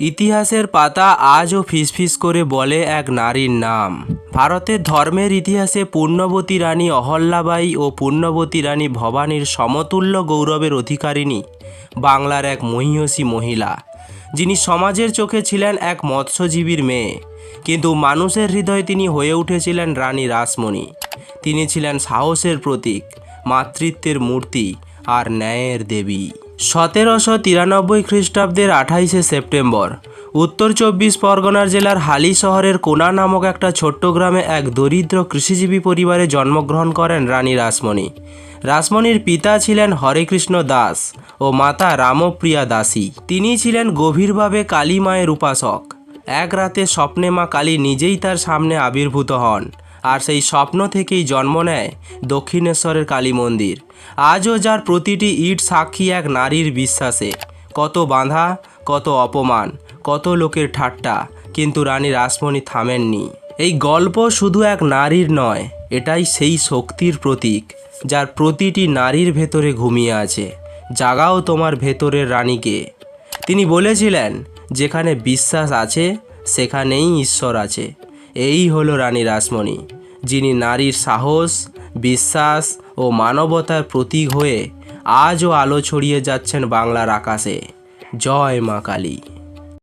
ইতিহাসের পাতা আজও ফিসফিস করে বলে এক নারীর নাম। ভারতের ধর্মের ইতিহাসে পুণ্যবতী রানী অহল্যাবাই ও পূর্ণবতী রানী ভবানীর সমতুল্য গৌরবের অধিকারিণী বাংলার এক মহিয়সী মহিলা, যিনি সমাজের চোখে ছিলেন এক মৎস্যজীবীর মেয়ে। কিন্তু মানুষের হৃদয়ে তিনি হয়ে উঠেছিলেন রানী রাসমণি। তিনি ছিলেন সাহসের প্রতীক, মাতৃত্বের মূর্তি আর ন্যায়ের দেবী। সতেরোশো তিরানব্বই খ্রিস্টাব্দের আঠাইশে সেপ্টেম্বর, উত্তর চব্বিশ পরগনার জেলার হালি শহরের কোনা নামক একটা ছোট্ট গ্রামে এক দরিদ্র কৃষিজীবী পরিবারে জন্মগ্রহণ করেন রানী রাসমণি। রাসমণির পিতা ছিলেন হরেকৃষ্ণ দাস ও মাতা রামপ্রিয়া দাসী। তিনি ছিলেন গভীরভাবে কালী মায়ের উপাসক। এক রাতে স্বপ্নে মা কালী নিজেই তার সামনে আবির্ভূত হন। আর সেই স্বপ্ন থেকেই জন্ম নেয় দক্ষিণেশ্বরের কালী মন্দির। আজও যার প্রতিটি ইট সাক্ষী এক নারীর বিশ্বাসে। কত বাঁধা, কত অপমান, কত লোকের ঠাট্টা, কিন্তু রানী রাসমণি থামেননি। এই গল্প শুধু এক নারীর নয়, এটাই সেই শক্তির প্রতীক, যার প্রতিটি নারীর ভেতরে ঘুমিয়ে আছে। জাগাও তোমার ভেতরের রানীকে। তিনি বলেছিলেন, যেখানে বিশ্বাস আছে, সেখানেই ঈশ্বর আছে। এই হলো রানী রাসমণি। যিনি নারীর সাহস, বিশ্বাস ও মানবতার প্রতীক হয়ে আজও আলো ছড়িয়ে যাচ্ছেন বাংলার আকাশে। জয় মা কালী।